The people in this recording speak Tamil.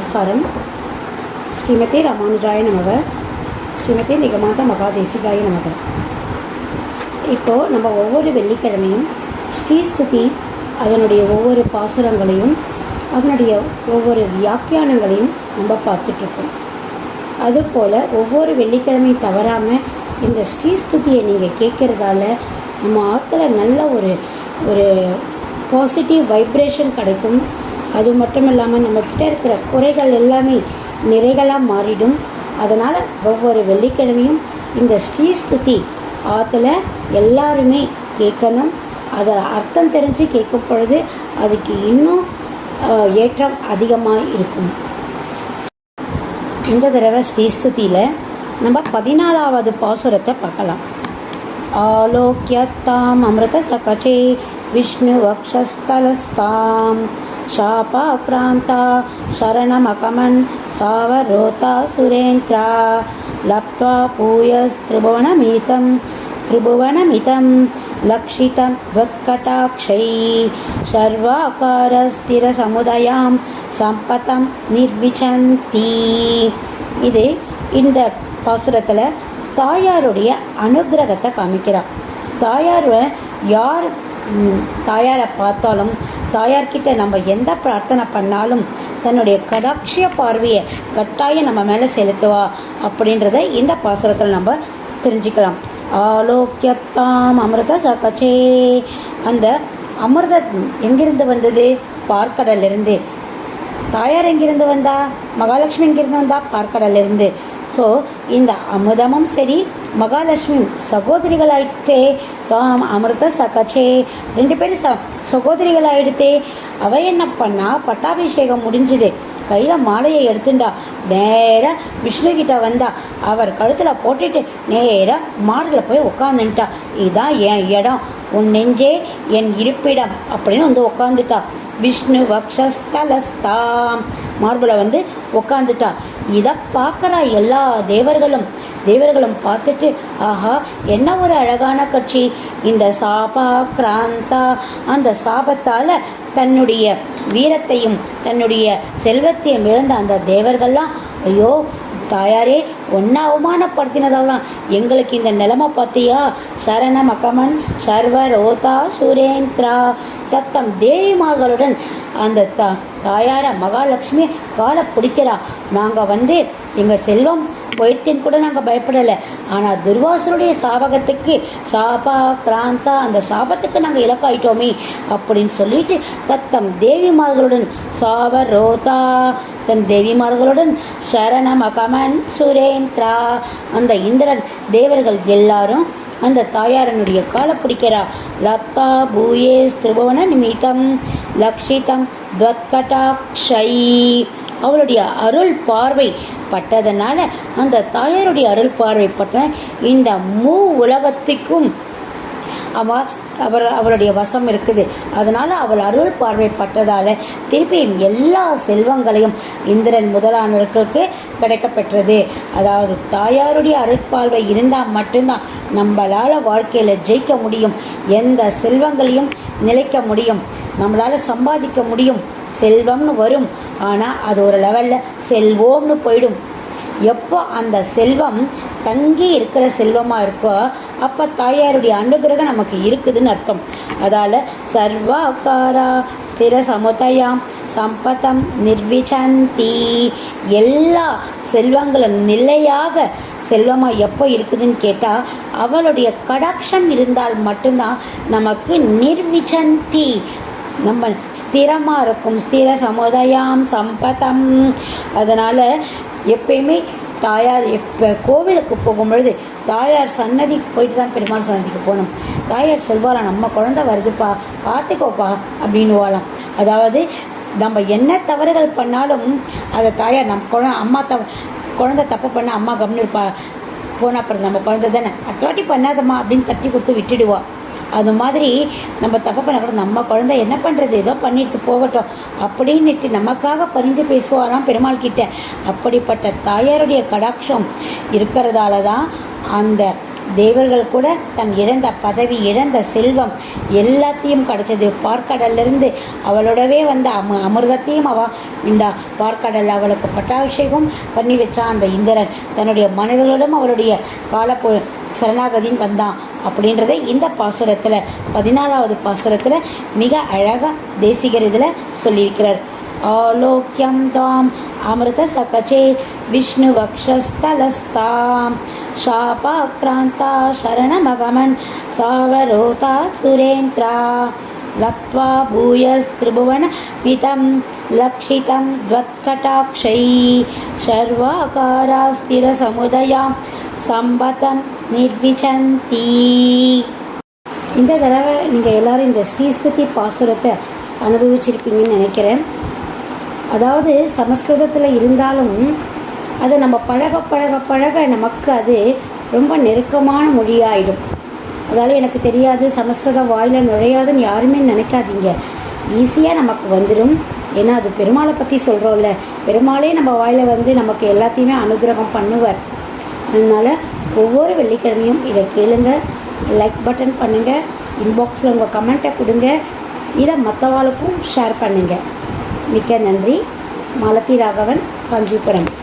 நமஸ்காரம் ஸ்ரீமதி ராமானுஜாய நமக ஸ்ரீமதி நிகமாத மகாதேசிகாய நமக இப்போது நம்ம ஒவ்வொரு வெள்ளிக்கிழமையும் ஸ்ரீஸ்துதி அதனுடைய ஒவ்வொரு பாசுரங்களையும் அதனுடைய ஒவ்வொரு வியாக்கியானங்களையும் நம்ம பார்த்துட்ருக்கோம் அதுபோல் ஒவ்வொரு வெள்ளிக்கிழமையும் தவறாமல் இந்த ஸ்ரீஸ்துதியை நீங்கள் கேட்குறதால நம்ம ஆற்றுல நல்ல ஒரு ஒரு பாசிட்டிவ் வைப்ரேஷன் கிடைக்கும் அது மட்டும் இல்லாமல் நம்மக்கிட்ட இருக்கிற குறைகள் எல்லாமே நிறைகளாக மாறிடும். அதனால் ஒவ்வொரு வெள்ளிக்கிழமையும் இந்த ஸ்ரீஸ்துதி ஆற்றுல எல்லாருமே கேட்கணும். அதை அர்த்தம் தெரிஞ்சு கேட்கும் பொழுது அதுக்கு இன்னும் ஏற்றம் அதிகமாக இருக்கும். இந்த தடவை ஸ்ரீஸ்துதியில் நம்ம பதினாலாவது பாசுரத்தை பார்க்கலாம். ஆலோக்கியத்தாம் அமிர்த சகச்சே விஷ்ணு வக்ஷஸ்தலஸ்தாம். शापाक्रान्ता शरणमकमन् सावरोता सुरेन्द्रा लप्त्वा भूयस्त्रिभुवनमितं त्रिभुवनमितं लक्षितं त्वत्कटाक्षै सर्वाकारस्थिरसमुदयां சம்பதம் நிர்விச்சந்தி இது இந்த பாசுரத்தில் தாயாருடைய அனுகிரகத்தை காமிக்கிறார் தாயார் யார் ம், தாயாரை பார்த்தாலும் தாயார்கிட்ட நம்ம எந்த பிரார்த்தனை பண்ணாலும் தன்னுடைய கடாட்சிய பார்வையை கட்டாயம் நம்ம மேலே செலுத்துவா அப்படின்றத இந்த பாசுரத்தில் நம்ம தெரிஞ்சுக்கலாம். ஆலோக்கியத்தாம் அமிர்த சகச்சே அந்த அமிர்தம் எங்கிருந்து வந்தது? பார்க்கடலிருந்து. தாயார் எங்கிருந்து வந்தா? மகாலட்சுமி எங்கிருந்து வந்தா? பார்க்கடலிருந்து. ஸோ இந்த அமுதமும் சரி மகாலட்சுமி சகோதரிகளாயிட்டே தாம் அமிர்த சகச்சே ரெண்டு பேரும் ச சகோதரிகளாயிடுத்தே. அவ என்ன பண்ணா? பட்டாபிஷேகம் முடிஞ்சுது. கையில் மாலையை எடுத்துண்டா. நேராக விஷ்ணு கிட்ட வந்தா. அவர் கழுத்தில் போட்டுட்டு நேராக மாடில் போய் உட்காந்துட்டா இதுதான் என் இடம். உன் நெஞ்சே என் இருப்பிடம் அப்படின்னு வந்து உட்காந்துட்டா விஷ்ணு வக்ஷஸ்தலஸ்தாம். மார்பில் வந்து உட்காந்துட்டா இதை பார்க்குற எல்லா தேவர்களும். தேவர்களும் பார்த்துட்டு ஆஹா என்ன ஒரு அழகான கட்சி. இந்த சாபா கிராந்தா அந்த சாபத்தால் தன்னுடைய வீரத்தையும் தன்னுடைய செல்வத்தையும் இழந்த அந்த தேவர்கள்லாம் ஐயோ தாயாரே ஒன்னா அவமானப்படுத்தினதெல்லாம் எங்களுக்கு இந்த நிலைமை பார்த்தியா? சரண மகமன் சர்வ ரோதா சுரேந்திரா. தத்தம் தேவிமார்களுடன் அந்த தா தாயார மகாலட்சுமி காலை பிடிக்கிறா. நாங்கள் வந்து எங்கள் செல்வம் போயிடுத்தின்னு கூட நாங்கள் பயப்படலை. ஆனால் துர்வாசருடைய சாபகத்துக்கு சாபா கிராந்தா அந்த சாபத்துக்கு நாங்கள் இலக்காயிட்டோமே. அப்படின்னு சொல்லிட்டு தத்தம் தேவிமார்களுடன் சாப ரோதா தன் தேவிமார்களுடன் சரண மகமன் சுரேந்திரா. அந்த இந்திரன் தேவர்கள் எல்லாரும் அந்த தாயாரனுடைய காலை பிடிக்கிறா லத்தா பூயே திரிபுவன நிமித்தம் லக்ஷிதம் துவத்கடாக்ஷை அவளுடைய அருள் பார்வை பட்டதனால அந்த தாயாருடைய அருள் பார்வை பட்ட இந்த மூ உலகத்துக்கும் அவ அவர் அவளுடைய வசம் இருக்குது. அதனால் அவள் அருள் பார்வைப்பட்டதால் திருப்பியும் எல்லா செல்வங்களையும் இந்திரன் முதலானவர்களுக்கு கிடைக்கப்பெற்றது. அதாவது தாயாருடைய அருட்பார்வை இருந்தால் மட்டும்தான் நம்மளால் வாழ்க்கையில் ஜெயிக்க முடியும். எந்த செல்வங்களையும் நிலைக்க முடியும். நம்மளால் சம்பாதிக்க முடியும். செல்வம்னு வரும். ஆனால் அது ஒரு லெவலில் செல்வோம்னு போயிடும். எப்போ அந்த செல்வம் தங்கி இருக்கிற செல்வமாக இருக்கோ அப்போ தாயாருடைய அனுகிரகம் நமக்கு இருக்குதுன்னு அர்த்தம். அதால் சர்வாகாரா ஸ்திர சமுதயம் சம்பதம் நிர்விச்சந்தி எல்லா செல்வங்களும் நிலையாக செல்வமாக எப்போ இருக்குதுன்னு கேட்டால் அவளுடைய கடாட்சம் இருந்தால் மட்டும்தான் நமக்கு நிர்விச்சந்தி நம்ம ஸ்திரமாக இருக்கும் ஸ்திர சமுதாயம் சம்பதம். அதனால் எப்பயுமே தாயார் எப்போ கோவிலுக்கு போகும்பொழுது தாயார் சன்னதிக்கு போயிட்டு தான் பெருமாள் சன்னதிக்கு போகணும். தாயார் செல்வாளா நம்ம குழந்தை வருதுப்பா பார்த்துக்கோப்பா அப்படின்னுவாளாம். அதாவது நம்ம என்ன தவறுகள் பண்ணாலும் அதை தாயார் நம்ம குழந்த அம்மா தவ குழந்தை தப்பு பண்ண அம்மா கம்னு இருப்பா. போனால் அப்புறம் நம்ம குழந்தை தானே? அடுத்த வாட்டி பண்ணாதம்மா அப்படின்னு தட்டி கொடுத்து விட்டுடுவா. அது மாதிரி நம்ம தப்பு பண்ண கூட நம்ம குழந்தை என்ன பண்ணுறது ஏதோ பண்ணிட்டு போகட்டும். அப்படின்னுட்டு நமக்காக பரிந்து பேசுவாராம் பெருமாள் கிட்ட. அப்படிப்பட்ட தாயாருடைய கடாட்சம் இருக்கிறதால தான் அந்த தேவர்கள் கூட தன் இழந்த பதவி இழந்த செல்வம் எல்லாத்தையும் கிடச்சது. பார்க்கடல்லிருந்து அவளோடவே வந்த அம அமிர்தத்தையும் அவ இந்த பார்க்கடல் அவளுக்கு பட்டாபிஷேகம் பண்ணி வச்சான் அந்த இந்திரன் தன்னுடைய மனைவிகளிடம் அவளுடைய காலப்போ சரணாகதின்னு வந்தான் அப்படின்றதை இந்த பாசுரத்தில் பதினாலாவது பாசுரத்தில் மிக அழகாக தேசிகர் இதில் சொல்லியிருக்கிறார் ஆலோக்கியம் தாம் அமிர்த சகச்சே விஷ்ணு வக்ஷஸ்தலஸ்தாம் शापाक्रान्ता शरणमगमन् सावरोता सुरेन्द्रा लप्त्वा भूयस्त्रिभुवनमितं लक्षितं द्वत्कटाक्षै सर्वाकारास्थिरसमुदयां सम्बतं நிர்விஜந்தி. இந்த தடவை நீங்கள் எல்லாரும் இந்த ஸ்ரீஸ்துதி பாசுரத்தை அனுபவிச்சிருப்பீங்கன்னு நினைக்கிறேன். அதாவது சமஸ்கிருதத்தில் இருந்தாலும் அதை நம்ம பழக பழக பழக நமக்கு அது ரொம்ப நெருக்கமான மொழியாயிடும். அதால் எனக்கு தெரியாது சமஸ்கிருதம் வாயில் நுழையாதுன்னு யாருமே நினைக்காதீங்க. ஈஸியாக நமக்கு வந்துடும் ஏன்னா அது பெருமாளை பற்றி சொல்கிறோம்ல பெருமாளே நம்ம வாயில் வந்து நமக்கு எல்லாத்தையுமே அனுகிரகம் பண்ணுவார். அதனால் ஒவ்வொரு வெள்ளிக்கிழமையும் இதை கேளுங்க லைக் பட்டன் பண்ணுங்கள் இன்பாக்ஸில் உங்கள் கமெண்ட்டை கொடுங்க இதை மற்றவாளுக்கும் ஷேர் பண்ணுங்கள் மிக்க நன்றி. மாலதி ராகவன் காஞ்சிபுரம்.